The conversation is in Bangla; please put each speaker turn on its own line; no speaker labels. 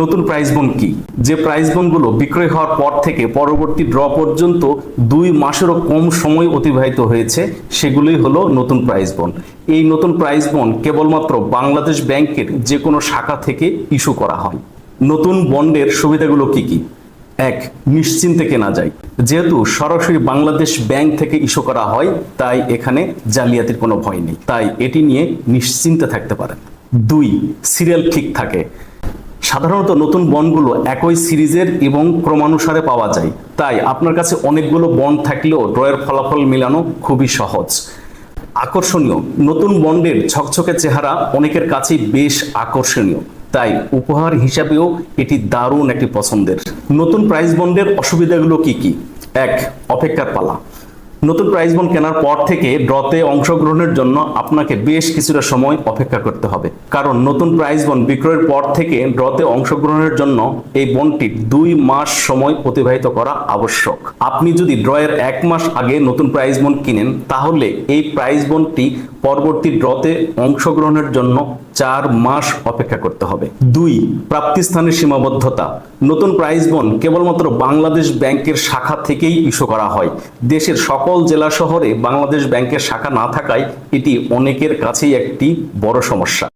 নতুন প্রাইস বন্ড কি? যে প্রাইস বন্ডগুলো বিক্রয় হওয়ার পর থেকে পরবর্তী ড্র পর্যন্ত দুই মাসেরও কম সময় অতিবাহিত হয়েছে, সেগুলোই হলো নতুন প্রাইস বন্ড এই নতুন প্রাইস বন্ড কেবলমাত্র বাংলাদেশ ব্যাংকের যে কোনো শাখা থেকে ইস্যু করা হয়। নতুন বন্ডের সুবিধাগুলো কি কি? এক, নিশ্চিন্তে কেনা যায়। যেহেতু সরাসরি বাংলাদেশ ব্যাংক থেকে ইস্যু করা হয়, তাই এখানে জালিয়াতির কোনো ভয় নেই। তাই এটি নিয়ে নিশ্চিন্তে থাকতে পারেন। দুই সিরিয়াল ঠিক থাকে। সাধারণত নতুন বন্ডগুলো একই সিরিজের এবং ক্রমানুসারে পাওয়া যায়। তাই আপনার কাছে অনেকগুলো বন্ড থাকলেও ড্রয়ের ফলাফল মেলানো খুবই সহজ। আকর্ষণীয়, নতুন বন্ডের ছকছকে চেহারা অনেকের কাছেই বেশ আকর্ষণীয়। তাই উপহার হিসাবেও এটি দারুণ একটি পছন্দের। নতুন প্রাইস বন্ডের অসুবিধাগুলো কি কি? এক, অপেক্ষার পালা। নতুন প্রাইজ বন্ড কেনার পর থেকে ড্রতে অংশগ্রহণের জন্য আপনাকে বেশ কিছুটা সময় অপেক্ষা করতে হবে। কারণ নতুন প্রাইজ বন্ড বিক্রয়ের পর থেকে ড্রতে অংশগ্রহণের জন্য এই বন্ডটির দুই মাস সময় অতিবাহিত করা আবশ্যক। আপনি যদি ড্রয়ের এক মাস আগে নতুন প্রাইজ বন্ড কিনেন, তাহলে এই প্রাইজ বন্ডটি পরবর্তী ড্রতে অংশগ্রহণের জন্য চার মাস অপেক্ষা করতে হবে। দুই, প্রাপ্তিস্থানের সীমাবদ্ধতা। নতুন প্রাইজ বন্ড কেবলমাত্র বাংলাদেশ ব্যাংকের শাখা থেকেই ইস্যু করা হয়। দেশের সকল জেলা শহরে বাংলাদেশ ব্যাংকের শাখা না থাকায় এটি অনেকের কাছেই একটি বড় সমস্যা।